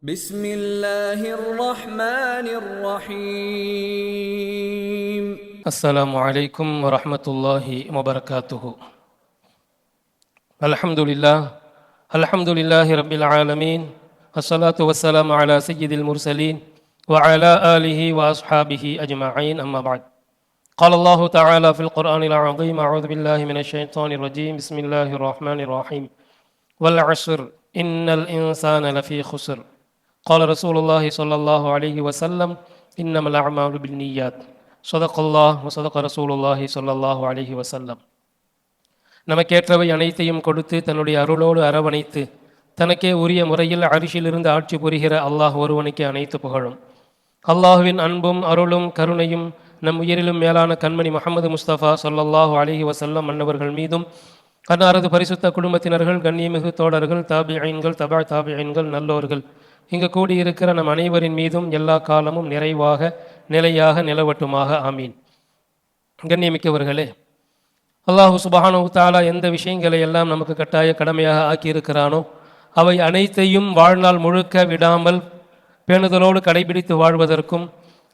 بسم الله الرحمن الرحيم. السلام عليكم ورحمة الله وبركاته. الحمد لله الحمد لله رب العالمين الصلاة والسلام على سيد المرسلين وعلى آله وأصحابه أجمعين أما بعد. قال الله تعالى في القرآن العظيم أعوذ بالله من الشيطان الرجيم. بسم الله الرحمن الرحيم. والعصر إن الإنسان لفي خسر. قال رسول الله صلى الله عليه وسلم إنما الأعمال بالنيات صدق الله وصدق رسول الله صلى الله عليه وسلم நமக்கேற்றவை அனைத்தையும் கொடுத்து தன்னுடைய அருளோடு அரவணைத்து தனக்கே உரிய முறையில் அரிசிலிருந்து ஆட்சி புரிகிற அல்லாஹ் ஒருவனுக்கு அனைத்து புகழும் அல்லாஹுவின் அன்பும் அருளும் கருணையும் நம் உயிரிலும் மேலான கண்மணி முகமது முஸ்தபா சொல்லல்லாஹு அலிஹி வசல்லம் மன்னவர்கள் மீதும் அன்னாரது பரிசுத்த குடும்பத்தினர்கள் கண்ணியமிகு தோழர்கள் தாபியன்கள் தபா தாபியன்கள் நல்லோர்கள் இங்கு கூடியிருக்கிற நம் அனைவரின் மீதும் எல்லா காலமும் நிறைவாக நிலையாக நிலவட்டுமாக. ஆமீன். கண்ணியமிக்கவர்களே அல்லாஹு சுபானு தாலா எந்த விஷயங்களை எல்லாம் நமக்கு கட்டாய கடமையாக ஆக்கியிருக்கிறானோ அவை அனைத்தையும் வாழ்நாள் முழுக்க விடாமல் பேணுதலோடு கடைபிடித்து வாழ்வதற்கும்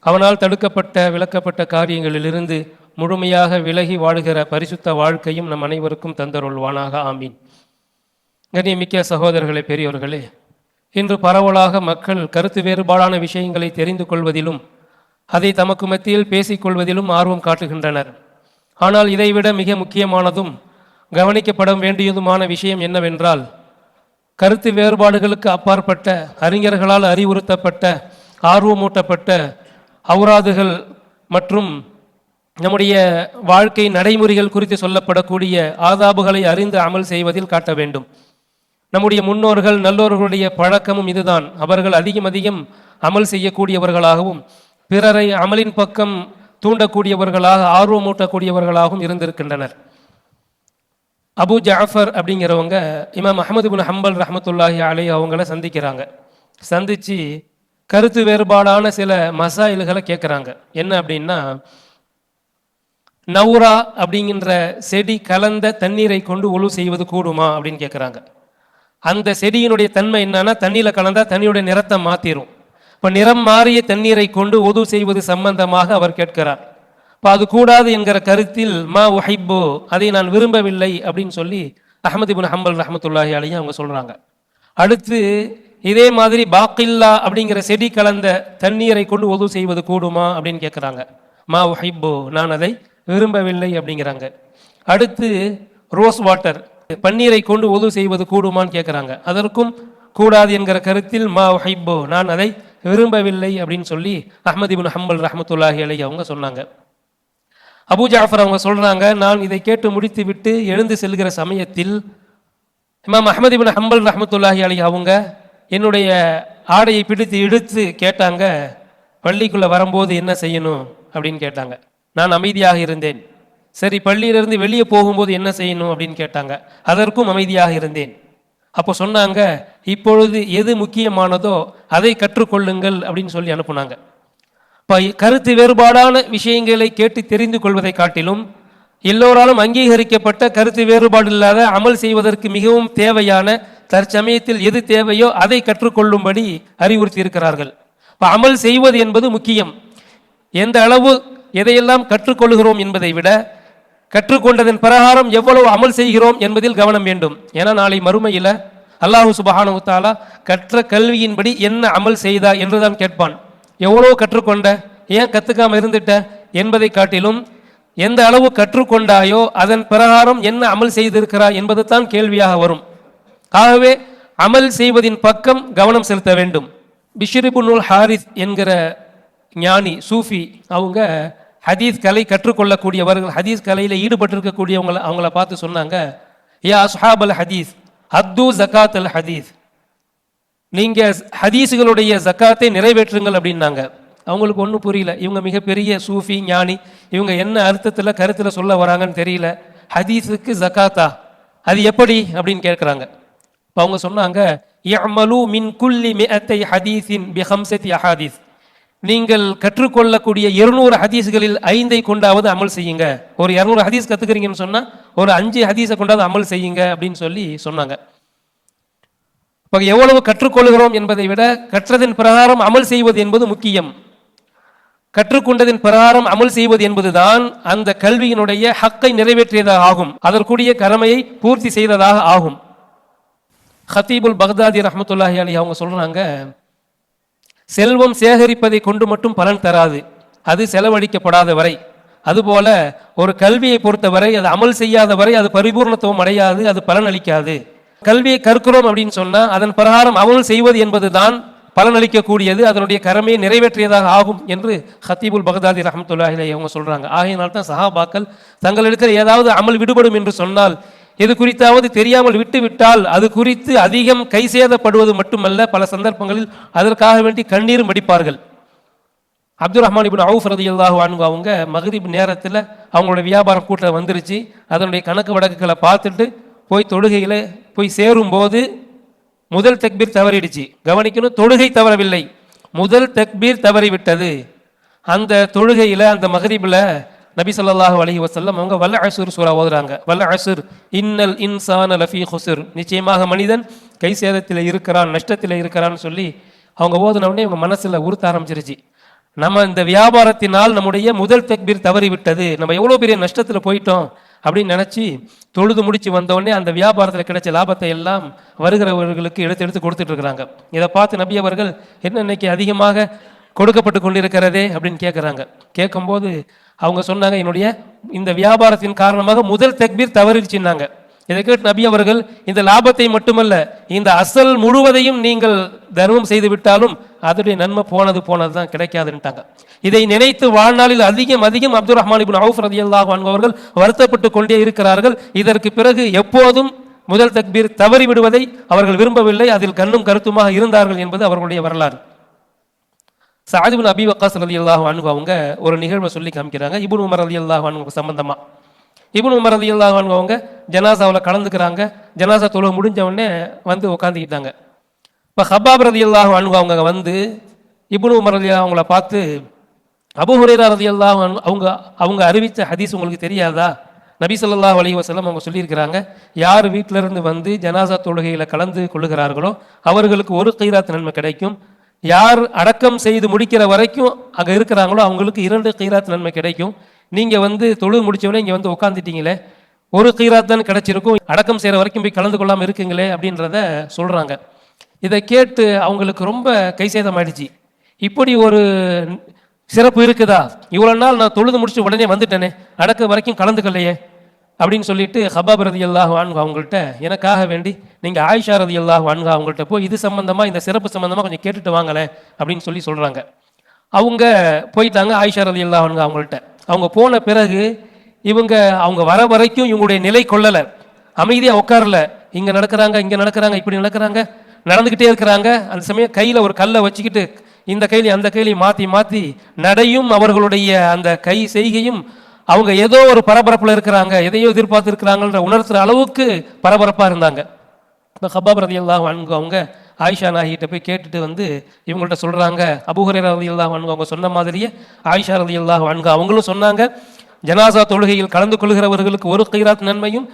அவனால் தடுக்கப்பட்ட விளக்கப்பட்ட காரியங்களிலிருந்து முழுமையாக விலகி வாழ்கிற பரிசுத்த வாழ்க்கையும் நம் அனைவருக்கும் தந்தருள்வானாக. ஆமீன். கண்ணியமிக்க சகோதரர்களே பெரியோர்களே இன்று பரவலாக மக்கள் கருத்து வேறுபாடான விஷயங்களை தெரிந்து கொள்வதிலும் அதை தமக்கு மத்தியில் பேசிக்கொள்வதிலும் ஆர்வம் காட்டுகின்றனர். ஆனால் இதைவிட மிக முக்கியமானதும் கவனிக்கப்பட வேண்டியதுமான விஷயம் என்னவென்றால் கருத்து வேறுபாடுகளுக்கு அப்பாற்பட்ட அறிஞர்களால் அறிவுறுத்தப்பட்ட ஆர்வமூட்டப்பட்ட அவுராதுகள் மற்றும் நம்முடைய வாழ்க்கை நடைமுறைகள் குறித்து சொல்லப்படக்கூடிய ஆதாபுகளை அறிந்து அமல் செய்வதில் காட்ட வேண்டும். நம்முடைய முன்னோர்கள் நல்லோர்களுடைய பழக்கமும் இதுதான். அவர்கள் அதிகம் அதிகம் அமல் செய்யக்கூடியவர்களாகவும் பிறரை அமலின் பக்கம் தூண்டக்கூடியவர்களாக ஆர்வமூட்டக்கூடியவர்களாகவும் இருந்திருக்கின்றனர். அபு ஜாஃபர் அப்படிங்கிறவங்க இமாம் அஹமது பின் ஹம்பல் ரஹமத்துல்லாஹி அலை அவங்கள சந்திக்கிறாங்க. சந்தித்து கருத்து வேறுபாடான சில மசாயில்களை கேட்குறாங்க என்ன அப்படின்னா நவுரா அப்படிங்கிற செடி கலந்த தண்ணீரை கொண்டு ஒழு செய்வது கூடுமா அப்படின்னு கேட்குறாங்க அந்த செடியினுடைய தன்மை என்னன்னா தண்ணியில் கலந்தா தண்ணியுடைய நிறத்தை மாற்றிடும் இப்போ நிறம் மாறிய தண்ணீரை கொண்டு உது செய்வது சம்பந்தமாக அவர் கேட்கிறார். இப்போ அது கூடாது என்கிற கருத்தில் மா உஹைப்போ அதை நான் விரும்பவில்லை அப்படின்னு சொல்லி அஹமது இபின் ஹம்பல் ரஹமத்துல்லாஹி அலி அவங்க சொல்கிறாங்க அடுத்து இதே மாதிரி பாக்கில்லா அப்படிங்கிற செடி கலந்த தண்ணீரை கொண்டு உதவு செய்வது கூடுமா அப்படின்னு கேட்குறாங்க. மா உஹைப்போ நான் அதை விரும்பவில்லை அப்படிங்கிறாங்க. அடுத்து ரோஸ் வாட்டர். பன்னீரை கொண்டு உதவு செய்வது கூடுமான்னு கேட்குறாங்க அதற்கும் கூடாது என்கிற கருத்தில் மா ஹைப்போ நான் அதை விரும்பவில்லை அப்படின்னு சொல்லி அஹமது இபின் ஹம்பல் ரஹமத்துல்லாஹி அலி அவங்க சொன்னாங்க. அபு ஜாஃபர் அவங்க சொல்கிறாங்க நான் இதை கேட்டு முடித்து விட்டு எழுந்து செல்கிற சமயத்தில் இமாம் அஹமது இபின் ஹம்பல் ரஹமத்துல்லாஹி அலி அவங்க என்னுடைய ஆடையை பிடித்து இழுத்து கேட்டாங்க பள்ளிக்குள்ளே வரும்போது என்ன செய்யணும்? அப்படின்னு கேட்டாங்க. நான் அமைதியாக இருந்தேன். சரி பள்ளியிலிருந்து வெளியே போகும்போது என்ன செய்யணும் அப்படின்னு கேட்டாங்க. அதற்கும் அமைதியாக இருந்தேன். அப்போ சொன்னாங்க இப்பொழுது எது முக்கியமானதோ அதை கற்றுக்கொள்ளுங்கள் அப்படின்னு சொல்லி அனுப்புனாங்க. இப்போ கருத்து வேறுபாடான விஷயங்களை கேட்டு தெரிந்து கொள்வதை காட்டிலும் எல்லோராலும் அங்கீகரிக்கப்பட்ட கருத்து வேறுபாடு இல்லாத அமல் செய்வதற்கு மிகவும் தேவையான தற்சமயத்தில் எது தேவையோ அதை கற்றுக்கொள்ளும்படி அறிவுறுத்தி இருக்கிறார்கள் இப்போ அமல் செய்வது என்பது முக்கியம். எந்த அளவு எதையெல்லாம் கற்றுக்கொள்கிறோம் என்பதை விட கற்றுக்கொண்டதன் பிரகாரம் எவ்வளவு அமல் செய்கிறோம் என்பதில் கவனம் வேண்டும். ஏன்னா நாளை மறுமையில் அல்லாஹு சுபஹானு தாலா கற்ற கல்வியின்படி என்ன அமல் செய்தா என்றுதான் கேட்பான். எவ்வளோ கற்றுக்கொண்ட ஏன் கற்றுக்காம இருந்துட்ட என்பதை காட்டிலும் எந்த அளவு கற்றுக்கொண்டாயோ அதன் பிரகாரம் என்ன அமல் செய்திருக்கிறாய் என்பது தான் கேள்வியாக வரும். ஆகவே அமல் செய்வதின் பக்கம் கவனம் செலுத்த வேண்டும். பிஷ்ரிபுனுல் ஹாரிஸ் என்கிற ஞானி சூஃபி அவங்க ஹதீஸ் கலை கற்றுக்கொள்ளக்கூடியவர்கள் ஹதீஸ் கலையில் ஈடுபட்டிருக்கக்கூடியவங்களை அவங்கள பார்த்து சொன்னாங்க யா சுஹாப் அல் ஹதீஸ் அப்து ஜக்காத் அல் ஹதீஸ். நீங்கள் ஹதீஸுகளுடைய ஜக்காத்தை நிறைவேற்றுங்கள் அப்படின்னாங்க. அவங்களுக்கு ஒன்றும் புரியல. இவங்க மிகப்பெரிய சூஃபி ஞானி இவங்க என்ன அர்த்தத்தில் கருத்தில் சொல்ல வராங்கன்னு தெரியல. ஹதீஸுக்கு ஜக்காத்தா? அது எப்படி? அப்படின்னு கேட்குறாங்க. இப்போ அவங்க சொன்னாங்க யமலு மின் குல்லி மிஅத்தை ஹதீஸின் பி ஹம்சத்தி அஹாதீஸ். நீங்கள் கற்றுக்கொள்ளக்கூடிய இருநூறு ஹதீஸ்களில் ஐந்தை கொண்டாவது அமல் செய்யுங்க. ஒரு இரநூறு ஹதீஸ் கற்றுக்கிறீங்கன்னு சொன்னால் ஒரு அஞ்சு ஹதீஸை கொண்டாவது அமல் செய்யுங்க அப்படின்னு சொல்லி சொன்னாங்க. இப்போ எவ்வளவு கற்றுக்கொள்கிறோம் என்பதை விட கற்றதின் பிரகாரம் அமல் செய்வது என்பது முக்கியம். கற்றுக்கொண்டதின் பிரகாரம் அமல் செய்வது என்பதுதான் அந்த கல்வியினுடைய ஹக்கை நிறைவேற்றியதாக ஆகும். அதற்குரிய கடமையை பூர்த்தி செய்ததாக ஆகும். ஹத்தீபுல் பக்தாதி ரஹமத்துல்லாஹி அலி அவங்க சொல்றாங்க செல்வம் சேகரிப்பதை கொண்டு மட்டும் பலன் தராது. அது செலவழிக்கப்படாத வரை. அதுபோல ஒரு கல்வியை பொறுத்தவரை அது அமல் செய்யாத வரை அது பரிபூர்ணத்துவம் அடையாது அது பலன் அளிக்காது. கல்வியை கற்கிறோம் அப்படின்னு சொன்னால் அதன் பிரகாரம் அமல் செய்வது என்பதுதான் பலனளிக்கக்கூடியது அதனுடைய கடமையை நிறைவேற்றியதாக ஆகும் என்று ஹத்தீபுல் பகதாதி ரஹமத்துல்லாஹிலே அவங்க சொல்றாங்க. ஆகையினால் தான் சஹாபாக்கள் தங்களிடத்தில் ஏதாவது அமல் விடுபடும் என்று சொன்னால் எது குறித்தாவது தெரியாமல் விட்டுவிட்டால் அது குறித்து அதிகம் கை சேதப்படுவது மட்டுமல்ல பல சந்தர்ப்பங்களில் அதற்காக வேண்டி கண்ணீரும் வடிப்பார்கள் அப்துல் ரஹ்மான் இபின் அவுஃப் ரதியல்லாஹு அன்ஹு அவங்க மகரிப் நேரத்தில் அவங்களோட வியாபாரம் கூட்டம் வந்துருச்சு. அதனுடைய கணக்கு வழக்குகளை பார்த்துட்டு போய் தொழுகையில் போய் சேரும்போது முதல் தக்பீர் தவறிடுச்சு. கவனிக்கணும் தொழுகை தவறவில்லை. முதல் தக்பீர் தவறிவிட்டது. அந்த தொழுகையில் அந்த மகரிபில் நபி ஸல்லல்லாஹு அலஹி வசல்லம் அவங்க வல்ல அசுர் சூறா ஓதுறாங்க. வல்ல அசுர் இன்னல் இன்சான லஃபி ஹுசுர் நிச்சயமாக மனிதன் கை சேதத்தில் இருக்கிறான் நஷ்டத்தில் இருக்கிறான்னு சொல்லி அவங்க ஓதுன உடனே இவங்க மனசில் உறுத்த ஆரம்பிச்சிருச்சு. நம்ம இந்த வியாபாரத்தினால் நம்முடைய முதல் தக்பீர் தவறி விட்டது நம்ம எவ்வளோ பெரிய நஷ்டத்தில் போயிட்டோம் அப்படின்னு நினச்சி தொழுது முடிச்சு வந்த அந்த வியாபாரத்தில் கிடைச்ச லாபத்தை எல்லாம் வருகிறவர்களுக்கு எடுத்து எடுத்து கொடுத்துட்டு இருக்கிறாங்க. இதை பார்த்து நபி அவர்கள் என்ன இன்னைக்கு அதிகமாக கொடுக்கப்பட்டு கொண்டிருக்கிறதே அப்படின்னு கேட்குறாங்க கேட்கும்போது அவங்க சொன்னாங்க என்னுடைய இந்த வியாபாரத்தின் காரணமாக முதல் தக்பீர் தவறிடுச்சுன்னாங்க. இதை கேட்டு நபி அவர்கள் இந்த லாபத்தை மட்டுமல்ல இந்த அசல் முழுவதையும் நீங்கள் தர்மம் செய்து விட்டாலும் அதனுடைய நன்மை போனது போனது தான் கிடைக்காதுன்ட்டாங்க. இதை நினைத்து வாழ்நாளில் அதிகம் அதிகம் அப்துல் ரஹ்மான் இப்னு அவுஃப் ரதியல்லாஹு அன்ஹு அவர்கள் வருத்தப்பட்டு கொண்டே இருக்கிறார்கள். இதற்கு பிறகு எப்போதும் முதல் தக்பீர் தவறி விடுவதை அவர்கள் விரும்பவில்லை. அதில் கண்ணும் கருத்துமாக இருந்தார்கள் என்பது அவர்களுடைய வரலாறு. சாதிபின் அபி வக்காஸ் ரதி அல்லாஹ் அன்ஹு அவங்க ஒரு நிகழ்வை சொல்லி காமிக்கிறாங்க. இபுன் உமர் அலி அல்லாஹ் அன்ஹு சம்பந்தமா. இபுன் உமர் அலி அல்லாஹ் அன்ஹு அவங்க ஜனாசாவில் கலந்துக்கிறாங்க. ஜனாசா தொழுக முடிஞ்ச உடனே வந்து உட்காந்துக்கிட்டாங்க இப்போ ஹபாப் ரதி அல்லாஹ் அன்ஹு அவங்க வந்து இபுன் உமர் அலி அவங்கள பார்த்து அபு ஹுரேரா ரதி அல்லாஹ் அவங்க அவங்க அறிவித்த ஹதீஸ் உங்களுக்கு தெரியாதா? நபி ஸல்லல்லாஹு அலி வசலம் அவங்க சொல்லியிருக்கிறாங்க யார் வீட்டிலிருந்து வந்து ஜனாசா தொழுகையில் கலந்து கொள்ளுகிறார்களோ அவர்களுக்கு ஒரு கைராத் நன்மை கிடைக்கும். யார் அடக்கம் செய்து முடிக்கிற வரைக்கும் அங்கே இருக்கிறாங்களோ அவங்களுக்கு இரண்டு கீராத் நன்மை கிடைக்கும். நீங்கள் வந்து தொழுது முடிச்சவொடனே இங்கே வந்து உட்காந்துட்டீங்களே ஒரு கீராத் தான் கிடைச்சிருக்கும். அடக்கம் செய்கிற வரைக்கும் போய் கலந்து கொள்ளாமல் இருக்குங்களே அப்படின்றத சொல்கிறாங்க இதை கேட்டு அவங்களுக்கு ரொம்ப கை சேதமாயிடுச்சு. இப்படி ஒரு சிறப்பு இருக்குதா? இவ்வளோ நாள் நான் தொழுது முடிச்சு உடனே வந்துட்டேனே அடக்க வரைக்கும் கலந்துக்கலையே. அப்படின்னு சொல்லிட்டு ஹபாப் ரதி அல்லாஹ் வான்கு அவங்கள்ட்ட எனக்காக வேண்டி நீங்கள் ஆயிஷா ரதி அல்லாஹ் வான்கு அவங்கள்ட்ட போய் இது சம்மந்தமாக இந்த சிறப்பு சம்மந்தமாக கொஞ்சம் கேட்டுட்டு வாங்கலை அப்படின்னு சொல்லி சொல்கிறாங்க அவங்க போயிட்டாங்க ஆயிஷா ரதி அல்லாஹ் வான்கு அவங்கள்ட்ட. அவங்க போன பிறகு இவங்க அவங்க வர வரைக்கும் இவங்களுடைய நிலை கொள்ளலை. அமைதியாக உட்காரல. இங்கே நடக்கிறாங்க இங்கே நடக்கிறாங்க இப்படி நடக்கிறாங்க நடந்துக்கிட்டே இருக்கிறாங்க. அந்த சமயம் கையில் ஒரு கல்லை வச்சுக்கிட்டு இந்த கையிலையும் அந்த கையிலையும் மாற்றி மாற்றி நடையும் அவர்களுடைய அந்த கை செய்கையும் அவங்க ஏதோ ஒரு பரபரப்பில் இருக்கிறாங்க எதையோ எதிர்பார்த்து இருக்கிறாங்கன்ற உணர்த்துற அளவுக்கு பரபரப்பாக இருந்தாங்க. இப்போ ஹபாப் ரதி அல்லாஹ் அன்கு அவங்க ஆயிஷா நாயகிட்ட போய் கேட்டுட்டு வந்து இவங்கள்ட்ட சொல்கிறாங்க அபுஹரே ரதி அல்லாஹ் அவங்க சொன்ன மாதிரியே ஆயிஷா ரதி அல்லாஹ் அன்கு அவங்களும் சொன்னாங்க. ஜனாசா தொழுகையில் கலந்து கொள்கிறவர்களுக்கு ஒரு கைராத் நன்மையும்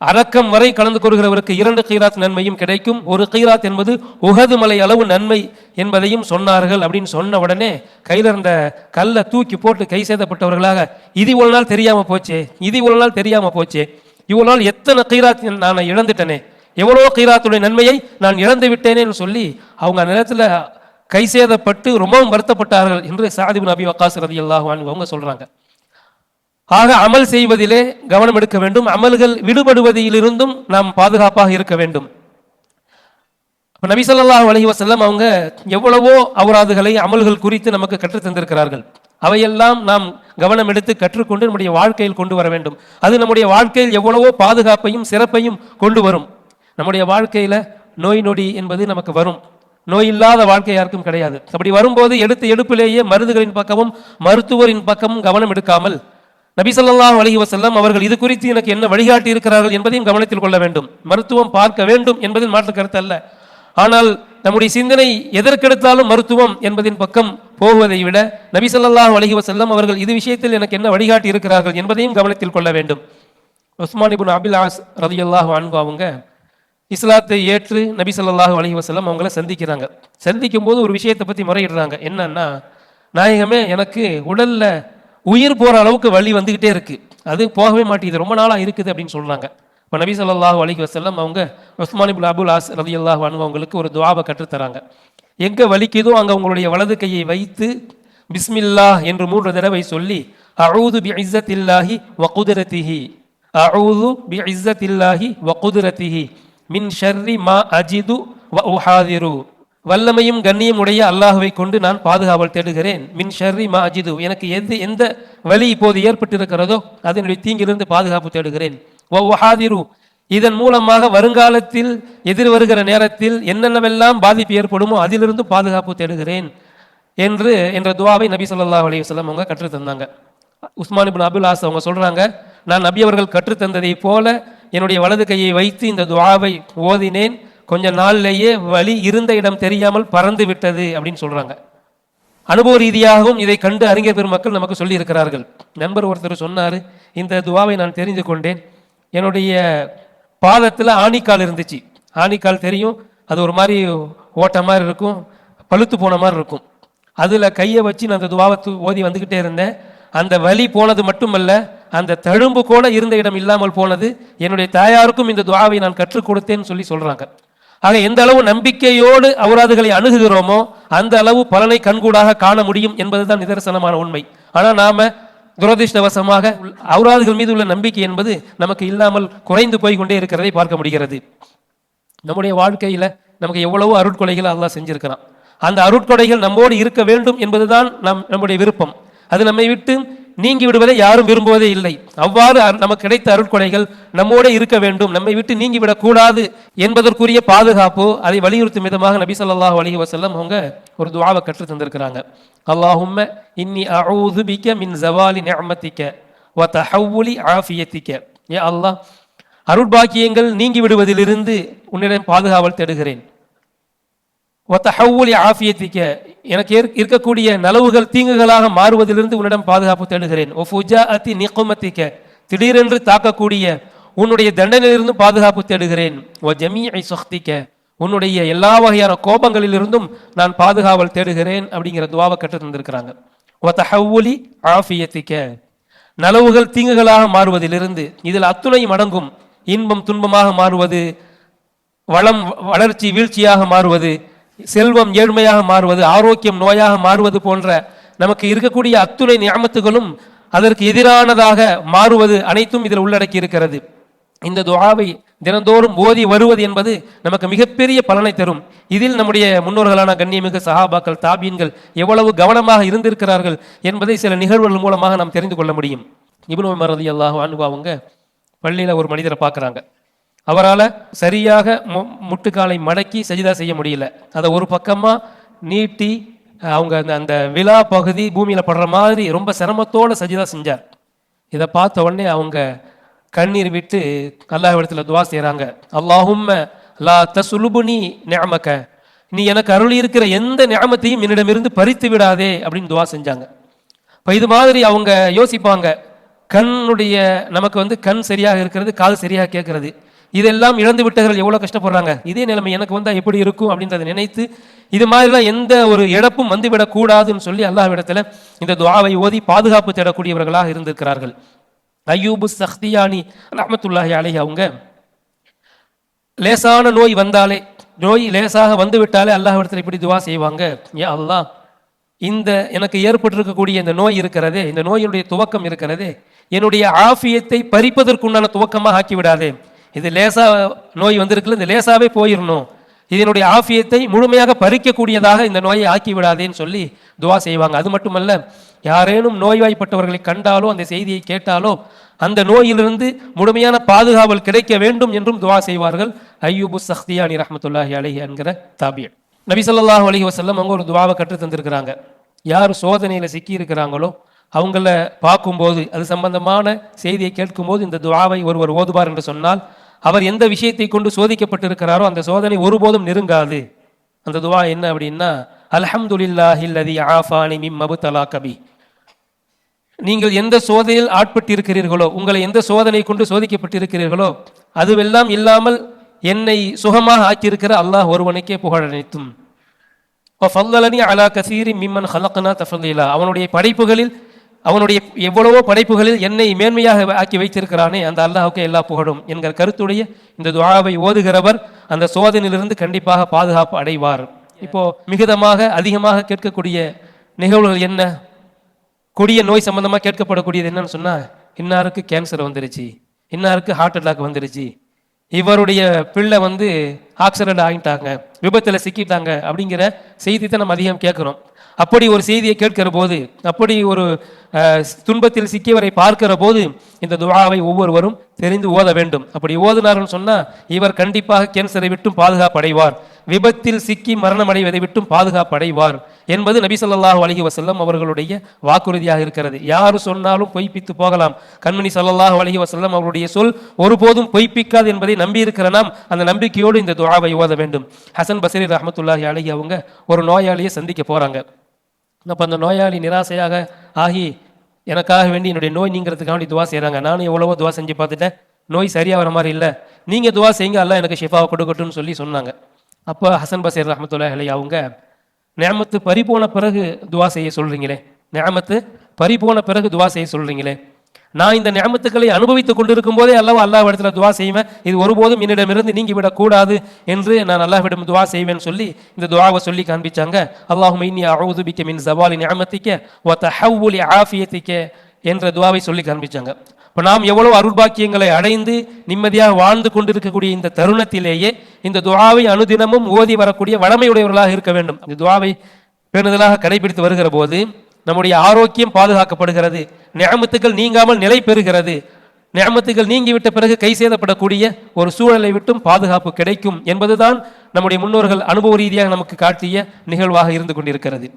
அரக்கம் வரை கலந்து கொள்கிறவருக்கு இரண்டு கீராத் நன்மையும் கிடைக்கும். ஒரு கீராத் என்பது உகது மலை அளவு நன்மை என்பதையும் சொன்னார்கள் அப்படின்னு சொன்ன உடனே கையில் இருந்த கல்லை தூக்கி போட்டு கை சேதப்பட்டவர்களாக இது இவ்வளோ நாள் தெரியாமல் போச்சே இது இவ்வளோ நாள் தெரியாமல் போச்சே இவ்வளோ நாள் எத்தனை கீராத் நான் இழந்துட்டேனே எவ்வளோ கீராத்துடைய நன்மையை நான் இழந்து விட்டேனேன்னு சொல்லி அவங்க அந்த நேரத்தில் கை சேதப்பட்டு ரொம்பவும் வருத்தப்பட்டார்கள் என்று சாதிபு நபி வக்காஸ் ரதி அல்லாஹ் அவங்க சொல்கிறாங்க ஆக அமல் செய்வதிலே கவனம் எடுக்க வேண்டும். அமல்கள் விடுபடுவதிலிருந்தும் நாம் பாதுகாப்பாக இருக்க வேண்டும். இப்ப நபி ஸல்லல்லாஹு அவங்க எவ்வளவோ அபராதுகளை அமல்கள் குறித்து நமக்கு கற்றுத் தந்திருக்கிறார்கள். அவையெல்லாம் நாம் கவனம் எடுத்து கற்றுக்கொண்டு நம்முடைய வாழ்க்கையில் கொண்டு வர வேண்டும். அது நம்முடைய வாழ்க்கையில் எவ்வளவோ பாதுகாப்பையும் சிறப்பையும் கொண்டு வரும். நம்முடைய வாழ்க்கையில் நோய் நொடி என்பது நமக்கு வரும். நோய் இல்லாத வாழ்க்கை யாருக்கும் கிடையாது. அப்படி வரும்போது எடுத்து எடுப்பிலேயே மருந்துகளின் பக்கமும் மருத்துவரின் பக்கமும் கவனம் எடுக்காமல் நபி ஸல்லல்லாஹு அலைஹி வஸல்லம் அவர்கள் இது குறித்து எனக்கு என்ன வழிகாட்டி இருக்கிறார்கள் என்பதையும் கவனத்தில் கொள்ள வேண்டும். மருத்துவம் பார்க்க வேண்டும் என்பதில் மாற்று கருத்து அல்ல. ஆனால் நம்முடைய சிந்தனை எதற்கெடுத்தாலும் மருத்துவம் என்பதின் பக்கம் போவதை விட நபி ஸல்லல்லாஹு அலைஹி வஸல்லம் அவர்கள் இது விஷயத்தில் எனக்கு என்ன வழிகாட்டி இருக்கிறார்கள் என்பதையும் கவனத்தில் கொள்ள வேண்டும். உஸ்மான் இப்னு அபில் ஆஸ் ரலியல்லாஹு அன்ஹு அவங்க இஸ்லாத்தை ஏற்று நபி ஸல்லல்லாஹு அலஹி வஸல்லம் அவங்கள சந்திக்கிறாங்க. சந்திக்கும் போது ஒரு விஷயத்தை பற்றி முறையிடுறாங்க. என்னன்னா நாயகமே எனக்கு உடலில் உயிர் போகிற அளவுக்கு வழி வந்துக்கிட்டே இருக்குது அது போகவே மாட்டேங்குது. ரொம்ப நாளாக இருக்குது அப்படின்னு சொல்கிறாங்க இப்போ நபி சொல்லாஹ் அலைஹி வசல்லம் அவங்க உஸ்மான் அபுல் ஆஸ் ரலியல்லாஹு அல்லாஹ் அவங்களுக்கு ஒரு துவாபை கற்றுத்தராங்க. தராங்க வலிக்குதோ அங்கே உங்களுடைய வலது கையை வைத்து பிஸ்மில்லா என்று மூன்று தடவை சொல்லி அழுது பி இஸ்ஸத்தில்லாஹி வ அழுது பி இல்லாஹி வ மின் ஷர்ரி மா அஜிது வ உஹாதிரு. வல்லமையும் கண்ணியம் உடைய அல்லாஹுவை கொண்டு நான் பாதுகாவல் தேடுகிறேன். மின் ஷர்ரி மா அஜிது. எனக்கு எது எந்த வழி இப்போது ஏற்பட்டிருக்கிறதோ அதனுடைய தீங்கிலிருந்து பாதுகாப்பு தேடுகிறேன். ஓ உஹாதிரு. இதன் மூலமாக வருங்காலத்தில் எதிர் வருகிற நேரத்தில் என்னென்னவெல்லாம் பாதிப்பு ஏற்படுமோ அதிலிருந்து பாதுகாப்பு தேடுகிறேன் என்று என்ற துவாவை நபி சொல்லா அலைஹி அவங்க கற்றுத் தந்தாங்க. உஸ்மான் அபுல் ஆஸ் அவங்க சொல்கிறாங்க நான் நபி அவர்கள் கற்றுத்தந்ததை போல என்னுடைய வலது கையை வைத்து இந்த துவாவை ஓதினேன். கொஞ்ச நாள்லேயே வலி இருந்த இடம் தெரியாமல் பறந்து விட்டது அப்படின்னு சொல்கிறாங்க அனுபவ ரீதியாகவும் இதை கண்டு அறிஞர் பெருமக்கள் நமக்கு சொல்லியிருக்கிறார்கள். நண்பர் ஒருத்தர் சொன்னார் இந்த துவாவை நான் தெரிந்து கொண்டேன். என்னுடைய பாதத்தில் ஆணிக்கால் இருந்துச்சு. ஆணிக்கால் தெரியும். அது ஒரு மாதிரி ஓட்ட மாதிரி இருக்கும். பழுத்து போன மாதிரி இருக்கும். அதில் கையை வச்சு நான் அந்த துவாவை ஓதி வந்துக்கிட்டே இருந்தேன். அந்த வலி போனது மட்டுமல்ல அந்த தழும்பு கூட இருந்த இடம் இல்லாமல் போனது. என்னுடைய தாயாருக்கும் இந்த துவாவை நான் கற்றுக் கொடுத்தேன்னு சொல்லி சொல்கிறாங்க ஆக எந்த அளவு நம்பிக்கையோடு அவராதுகளை அணுகுகிறோமோ அந்த அளவு பலனை கண்கூடாக காண முடியும் என்பதுதான் நிதர்சனமான உண்மை. ஆனால் நாம துரதிர்ஷ்டவசமாக அவராதுகள் மீது உள்ள நம்பிக்கை என்பது நமக்கு இல்லாமல் குறைந்து போய் கொண்டே இருக்கிறதை பார்க்க முடிகிறது. நம்முடைய வாழ்க்கையில் நமக்கு எவ்வளவோ அருட்கொலைகள் அதெல்லாம் செஞ்சிருக்கிறான். அந்த அருட்கொடைகள் நம்மோடு இருக்க வேண்டும் என்பதுதான் நம் நம்முடைய விருப்பம். அது நம்மை விட்டு நீங்கி விடுவதை யாரும் விரும்புவதே இல்லை. அவ்வாறு நமக்கு கிடைத்த அருட்கொடைகள் நம்மோட இருக்க வேண்டும். நம்மை விட்டு நீங்கிவிடக்கூடாது என்பதற்குரிய பாதுகாப்பு அதை வலியுறுத்தும் விதமாக நபி சொல்லாஹ் அலி வசல்லம் அவங்க ஒரு துவாவை கற்று தந்திருக்கிறாங்க. அல்லாஹும்ம இன்னி அஊது மின் ஜவாலி நிஅமத்திக வ தஹவ்வுலி ஆஃபியத்திக ஏ அல்லாஹ் அருட்பாக்கியங்கள் நீங்கி விடுவதிலிருந்து உன்னிடம் பாதுகாவல் தேடுகிறேன். ஒத்தஹவுலி ஆஃபியத்திக்க எனக்கு இருக்கக்கூடிய நலவுகள் தீங்குகளாக மாறுவதிலிருந்து உன்னிடம் பாதுகாப்பு தேடுகிறேன். ஒ ஃபுஜா அத்தி நிக்குமத்திக்க திடீரென்று தாக்கக்கூடிய உன்னுடைய தண்டனையிலிருந்து பாதுகாப்பு தேடுகிறேன். ஓ ஜமீஐ சொஹ்திக்க உன்னுடைய எல்லா வகையான கோபங்களிலிருந்தும் நான் பாதுகாவல் தேடுகிறேன் அப்படிங்கிற துவாவை கற்று தந்திருக்கிறாங்க. ஒத்தஹவுலி ஆஃபியத்திக்க நலவுகள் தீங்குகளாக மாறுவதிலிருந்து இதில் அத்துணையும் அடங்கும் இன்பம் துன்பமாக மாறுவது வளம் வளர்ச்சி வீழ்ச்சியாக மாறுவது செல்வம் ஏழ்மையாக மாறுவது ஆரோக்கியம் நோயாக மாறுவது போன்ற நமக்கு இருக்கக்கூடிய அத்துணை நியமத்துகளும் அதற்கு எதிரானதாக மாறுவது அனைத்தும் இதில் உள்ளடக்கி இருக்கிறது. இந்த துவாவை தினந்தோறும் ஓதி வருவது என்பது நமக்கு மிகப்பெரிய பலனை தரும். இதில் நம்முடைய முன்னோர்களான கண்ணியமிகு சஹாபாக்கள் தாபீன்கள் எவ்வளவு கவனமாக இருந்திருக்கிறார்கள் என்பதை சில நிகழ்வுகள் மூலமாக நாம் தெரிந்து கொள்ள முடியும். இப்னு உமர் ரலியல்லாஹு அனுபவங்க அவங்க பள்ளியில ஒரு மனிதரை பார்க்குறாங்க. அவரால் சரியாக மு முட்டுக்காலை மடக்கி சஜிதா செய்ய முடியல. அதை ஒரு பக்கமாக நீட்டி அவங்க அந்த அந்த விழா பகுதி பூமியில் படுற மாதிரி ரொம்ப சிரமத்தோடு சஜிதா செஞ்சார். இதை பார்த்த உடனே அவங்க கண்ணீர் விட்டு அல்லாஹ் இடத்துல துவா செய்கிறாங்க அல்லாஹும்ம லா தசுலுபுனி நியமக்க நீ எனக்கு அருளி இருக்கிற எந்த நியமத்தையும் என்னிடமிருந்து பறித்து விடாதே அப்படின்னு துவா செஞ்சாங்க. இப்போ இது மாதிரி அவங்க யோசிப்பாங்க. கண்ணுடைய நமக்கு வந்து கண் சரியாக இருக்கிறது காது சரியாக கேட்கறது. இதெல்லாம் இழந்து விட்டவர்கள் எவ்வளோ கஷ்டப்படுறாங்க? இதே நிலைமை எனக்கு வந்தால் எப்படி இருக்கும் அப்படின்றத நினைத்து இது மாதிரிலாம் எந்த ஒரு இழப்பும் வந்துவிடக்கூடாதுன்னு சொல்லி அல்லாஹ்விடத்தில் இந்த துவாவை ஓதி பாதுகாப்பு தேடக்கூடியவர்களாக இருந்திருக்கிறார்கள். அய்யூபு சக்தியானி ரஹமத்துல்லாஹி அலைஹி அவங்க லேசான நோய் வந்தாலே நோய் லேசாக வந்து விட்டாலே அல்லாஹ்விடத்தில் இப்படி துவா செய்வாங்க. ஏ அல்லாஹ் இந்த எனக்கு ஏற்பட்டிருக்கக்கூடிய இந்த நோய் இருக்கிறதே இந்த நோயினுடைய துவக்கம் இருக்கிறதே என்னுடைய ஆஃபியத்தை பறிப்பதற்குண்டான துவக்கமாக ஆக்கிவிடாதே. இது லேசா நோய் வந்திருக்குல்ல இந்த லேசாகவே போயிடணும் இதனுடைய ஆஃபியத்தை முழுமையாக பறிக்கக்கூடியதாக இந்த நோயை ஆக்கி விடாதேன்னு சொல்லி துவா செய்வாங்க. அது மட்டுமல்ல யாரேனும் நோய்வாய்ப்பட்டவர்களை கண்டாலோ அந்த செய்தியை கேட்டாலோ அந்த நோயிலிருந்து முழுமையான பாதுகாவல் கிடைக்க வேண்டும் என்றும் துவா செய்வார்கள். ஐயூபு சஹ்தியானி ரஹமத்துல்லாஹி அலஹி என்கிற தாபியன். நபி சொல்லாஹ் அலைஹி வசல்லம் அவங்க ஒரு துவாவை கற்று தந்திருக்கிறாங்க. யார் சோதனையில் சிக்கி இருக்கிறாங்களோ அவங்கள பார்க்கும்போது அது சம்பந்தமான செய்தியை கேட்கும்போது இந்த துவாவை ஒருவர் ஓதுவார் என்று சொன்னால் அவர் எந்த விஷயத்தை கொண்டு சோதிக்கப்பட்டிருக்கிறாரோ அந்த சோதனை ஒருபோதும் நெருங்காது. அந்த துவா என்ன அப்படின்னா அல்ஹம்துலில்லாஹி அல்லதி ஆஃபானி மிம் மபுதலா கபி நீங்கள் எந்த சோதனையில் ஆட்பட்டிருக்கிறீர்களோ உங்களை எந்த சோதனை கொண்டு சோதிக்கப்பட்டிருக்கிறீர்களோ அதுவெல்லாம் இல்லாமல் என்னை சுகமாக ஆக்கியிருக்கிற அல்லாஹ் ஒருவனுக்கே புகழ் அனைத்தும் ஃபல்லலனி அலா கசீரி மிம்மன் ஹலக்கனா தஃபலீலா அவனுடைய படைப்புகளில் அவனுடைய எவ்வளவோ படைப்புகளில் என்னை மேன்மையாக ஆக்கி வைத்திருக்கிறானே அந்த அல்லாஹுக்கு எல்லா புகழும் என்கிற கருத்துடைய இந்த துவாவை ஓதுகிறவர் அந்த சோதனையிலிருந்து கண்டிப்பாக பாதுகாப்பு அடைவார். இப்போ மிகுதமாக அதிகமாக கேட்கக்கூடிய நிகழ்வுகள் என்ன? கொடிய நோய் சம்பந்தமாக கேட்கப்படக்கூடியது என்னன்னு சொன்னால் இன்னாருக்கு கேன்சர் வந்துருச்சு இன்னாருக்கு ஹார்ட் அட்டாக் வந்துருச்சு இவருடைய பிள்ளை வந்து ஆக்சிடென்ட் ஆகிட்டாங்க விபத்தில் சிக்கிட்டாங்க அப்படிங்கிற செய்தி தான் நம்ம அதிகம் கேட்குறோம். அப்படி ஒரு செய்தியை கேட்கிற போது அப்படி ஒரு துன்பத்தில் சிக்கியவரை பார்க்கிற போது இந்த துழாவை ஒவ்வொருவரும் தெரிந்து ஓத வேண்டும். அப்படி ஓதினார்கள் சொன்னால் இவர் கண்டிப்பாக கேன்சரை விட்டும் பாதுகாப்படைவார். விபத்தில் சிக்கி மரணம் அடைவதை விட்டும் பாதுகாப்படைவார் என்பது நபி சொல்லாஹு அலைஹி வசல்லம் அவர்களுடைய வாக்குறுதியாக இருக்கிறது. யார் சொன்னாலும் பொய்ப்பித்து போகலாம். கண்மணி சொல்லாஹு அலைஹி வசல்லம் அவருடைய சொல் ஒருபோதும் பொய்ப்பிக்காது என்பதை நம்பியிருக்கிற நாம் அந்த நம்பிக்கையோடு இந்த துழாவை ஓத வேண்டும். ஹசன் பசரி ரஹமத்துல்லாஹி அலஹி அவங்க ஒரு நோயாளியை சந்திக்க போறாங்க. அப்போ அந்த நோயாளி நிராசையாக ஆகி எனக்காக வேண்டி என்னுடைய நோய் நீங்கிறதுக்காக வேண்டி துவா செய்கிறாங்க நானும் எவ்வளவோ துவா செஞ்சு பார்த்துட்டேன். நோய் சரியாக வர மாதிரி இல்லை. நீங்கள் துவா செய்யுங்க. எல்லாம் எனக்கு ஷிஃபாவை கொடுக்கட்டும்னு சொல்லி சொன்னாங்க. அப்போ ஹசன் பசீர் ரஹமத்துல்லா ஹலையா அவங்க நேமத்து பறிபோன பிறகு துவா செய்ய சொல்கிறீங்களே நேமத்து பறிபோன பிறகு துவா செய்ய சொல்கிறீங்களே நான் இந்த நியமத்துக்களை அனுபவித்துக் கொண்டிருக்கும் போதே அல்லவா அல்லாஹ் இடத்துல துவா செய்வேன் இது ஒருபோதும் என்னிடமிருந்து நீங்கி விடக்கூடாது என்று நான் அல்லாஹ்விடம் துவா செய்வேன் சொல்லி இந்த துவாவை சொல்லி காண்பிச்சாங்க. அல்லாஹும் இன்னி அவுதுபிக்க மின் சவாலி நியமத்திக்க ஒத்த ஹவுலி ஆஃபியத்திக்க என்ற துவாவை சொல்லி காண்பிச்சாங்க. இப்போ நாம் எவ்வளோ அருள்பாக்கியங்களை அடைந்து நிம்மதியாக வாழ்ந்து கொண்டிருக்கக்கூடிய இந்த தருணத்திலேயே இந்த துவாவை அனுதினமும் ஓதி வரக்கூடிய வளமையுடையவர்களாக இருக்க வேண்டும். இந்த துவாவை பேணுதலாக கடைபிடித்து வருகிற போது நம்முடைய ஆரோக்கியம் பாதுகாக்கப்படுகிறது. நியமத்துக்கள் நீங்காமல் நிலை பெறுகிறது. நியமத்துகள் நீங்கிவிட்ட பிறகு கை சேதப்படக்கூடிய ஒரு சூழலை விட்டும் பாதுகாப்பு கிடைக்கும் என்பதுதான் நம்முடைய முன்னோர்கள் அனுபவ ரீதியாக நமக்கு காட்டிய நிகழ்வாக இருந்து கொண்டிருக்கிறது.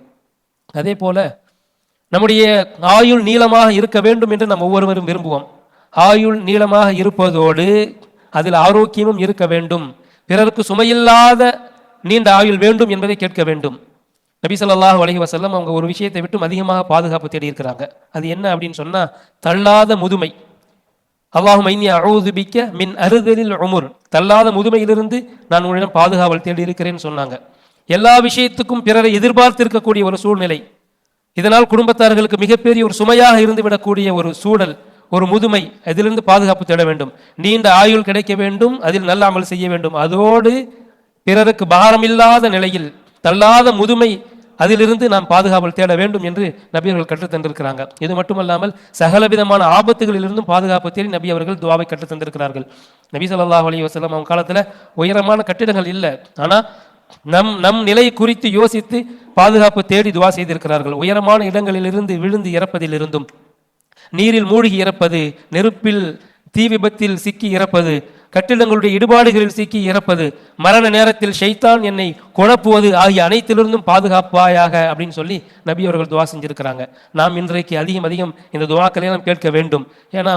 அதே போல நம்முடைய ஆயுள் நீளமாக இருக்க வேண்டும் என்று நாம் ஒவ்வொருவரும் விரும்புவோம். ஆயுள் நீளமாக இருப்பதோடு அதில் ஆரோக்கியமும் இருக்க வேண்டும். பிறருக்கு சுமையில்லாத நீண்ட ஆயுள் வேண்டும் என்பதை கேட்க வேண்டும். நபி சொல்லாஹ் வலகி வசல்லம் அவங்க ஒரு விஷயத்தை விட்டும் அதிகமாக பாதுகாப்பு தேடி இருக்கிறாங்க. அது என்ன அப்படின்னு சொன்னால் தள்ளாத முதுமை. அல்லாஹும் ஐனி அழுதுபிக்க மின் அறுதலில் உமுர். தள்ளாத முதுமையிலிருந்து நான் உன்னிடம் பாதுகாவல் தேடி இருக்கிறேன்னு சொன்னாங்க. எல்லா விஷயத்துக்கும் பிறரை எதிர்பார்த்து இருக்கக்கூடிய ஒரு சூழ்நிலை. இதனால் குடும்பத்தார்களுக்கு மிகப்பெரிய ஒரு சுமையாக இருந்து விடக்கூடிய ஒரு சூழல் ஒரு முதுமை அதிலிருந்து பாதுகாப்பு தேட வேண்டும். நீண்ட ஆயுள் கிடைக்க வேண்டும் அதில் நல்ல அமல் செய்ய வேண்டும். அதோடு பிறருக்கு பாரமில்லாத நிலையில் தள்ளாத முதுமை அதிலிருந்து நாம் பாதுகாவல் தேட வேண்டும் என்று நபி அவர்கள் கற்றுத் இது மட்டுமல்லாமல் சகலவிதமான ஆபத்துகளிலிருந்தும் பாதுகாப்பு தேடி நபி அவர்கள் துவாவை கற்றுத் தந்திருக்கிறார்கள். நபி சொல்லாஹ் அலி வசலம் அவங்க காலத்தில் உயரமான கட்டிடங்கள் இல்லை. ஆனால் நம் நம் நிலை குறித்து யோசித்து பாதுகாப்பு தேடி துவா செய்திருக்கிறார்கள். உயரமான இடங்களிலிருந்து விழுந்து இறப்பதிலிருந்தும் நீரில் மூழ்கி இறப்பது நெருப்பில் தீ விபத்தில் சிக்கி இறப்பது கட்டிடங்களுடைய இடுபாடுகளில் சிக்கி இறப்பது மரண நேரத்தில் ஷைத்தான் என்னை குழப்புவது ஆகிய அனைத்திலிருந்தும் பாதுகாப்பாயாக அப்படின்னு சொல்லி நபி அவர்கள் துவா செஞ்சிருக்கிறாங்க. நாம் இன்றைக்கு அதிகம் அதிகம் இந்த துவாக்களை நாம் கேட்க வேண்டும். ஏன்னா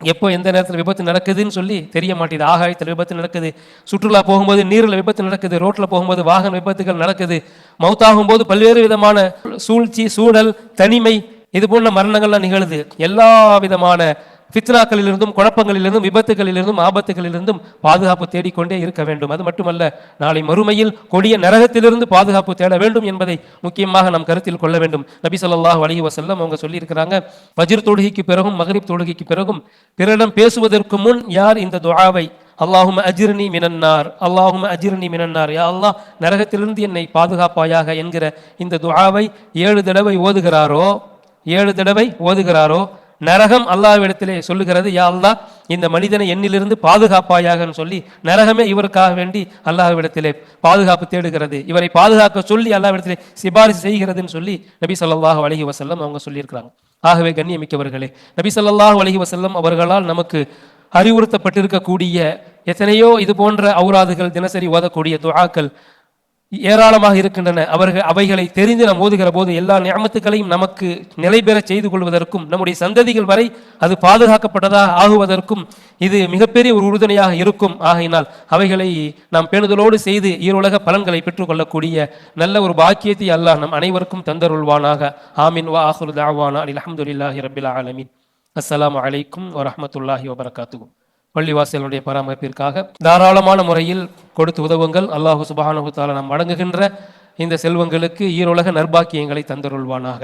எப்போ எந்த நேரத்தில் விபத்து நடக்குதுன்னு சொல்லி தெரிய மாட்டேது ஆகாயத்தில் விபத்து நடக்குது. சுற்றுலா போகும்போது நீரில் விபத்து நடக்குது. ரோட்டில் போகும்போது வாகன விபத்துகள் நடக்குது. மௌத்தாகும் போது பல்வேறு விதமான சூழ்ச்சி சூழல் தனிமை இது போன்ற மரணங்கள்லாம் நிகழுது. எல்லா விதமான ஃபித்னாக்களிலிருந்தும் குழப்பங்களிலிருந்தும் விபத்துகளிலிருந்தும் ஆபத்துகளிலிருந்தும் பாதுகாப்பு தேடிக்கொண்டே இருக்க வேண்டும். அது மட்டுமல்ல நாளை மறுமையில் கொடிய நரகத்திலிருந்து பாதுகாப்பு தேட வேண்டும் என்பதை முக்கியமாக நாம் கருத்தில் கொள்ள வேண்டும். நபி சொல்லாஹ் வலிஹி வசல்லம் அவங்க சொல்லியிருக்கிறாங்க ஃபஜ்ர் தொழுகைக்கு பிறகும் மகரிப் தொழுகைக்கு பிறகும் பிறரிடம் பேசுவதற்கு முன் யார் இந்த துஆவை? அல்லாஹும அஜிர்னி மினன்னார் அல்லாஹும அஜிர்னி மினன்னார். யா அல்லாஹ் நரகத்திலிருந்து என்னை பாதுகாப்பாயாக என்கிற இந்த துஆவை ஏழு தடவை ஓதுகிறாரோ? ஏழு தடவை ஓதுகிறாரோ? நரகம் அல்லாவிடத்திலே சொல்லுகிறது யா அல்லா இந்த மனிதனை என்னிலிருந்து பாதுகாப்பாயாகன்னு சொல்லி நரகமே இவருக்காக வேண்டி அல்லாஹ்விடத்திலே பாதுகாப்பு தேடுகிறது. இவரை பாதுகாக்க சொல்லி அல்லாவிடத்திலே சிபாரிசு செய்கிறதுன்னு சொல்லி நபி ஸல்லல்லாஹு அலைஹி வசல்லம் அவங்க சொல்லியிருக்கிறாங்க. ஆகவே கண்ணியமிக்கவர்களே நபி ஸல்லல்லாஹு அலைஹி வசல்லம் அவர்களால் நமக்கு அறிவுறுத்தப்பட்டிருக்கக்கூடிய எத்தனையோ இது போன்ற அவுராதுகள் தினசரி ஓதக்கூடிய துழாக்கள் ஏராளமாக இருக்கின்றன. அவர்கள் அவைகளை தெரிந்து நாம் ஓதுகிற போது எல்லா நியமத்துக்களையும் நமக்கு நிலை செய்து கொள்வதற்கும் நம்முடைய சந்ததிகள் வரை அது பாதுகாக்கப்பட்டதாக ஆகுவதற்கும் இது மிகப்பெரிய ஒரு உறுதுணையாக இருக்கும். ஆகையினால் அவைகளை நாம் பேணுதலோடு செய்து ஈருலக பலன்களை பெற்றுக்கொள்ளக்கூடிய நல்ல ஒரு பாக்கியத்தை அல்லாஹ் நம் அனைவருக்கும் தந்தருள்வானாக. ஆமீன். வா ஆஹுல் தாவானா அலி அஹமதுல்லாஹி ரபில் ஆலமின். அஸ்லாம் வலைக்கும் வரமத்துல்லாஹி வபரகாத்துஹு. பள்ளிவாசலுடைய பராமரிப்பிற்காக தாராளமான முறையில் கொடுத்து உதவுங்கள். அல்லாஹு சுபஹானு தாலா நாம் வழங்குகின்ற இந்த செல்வங்களுக்கு ஈரோலக நற்பாக்கியங்களை தந்தருள்வானாக.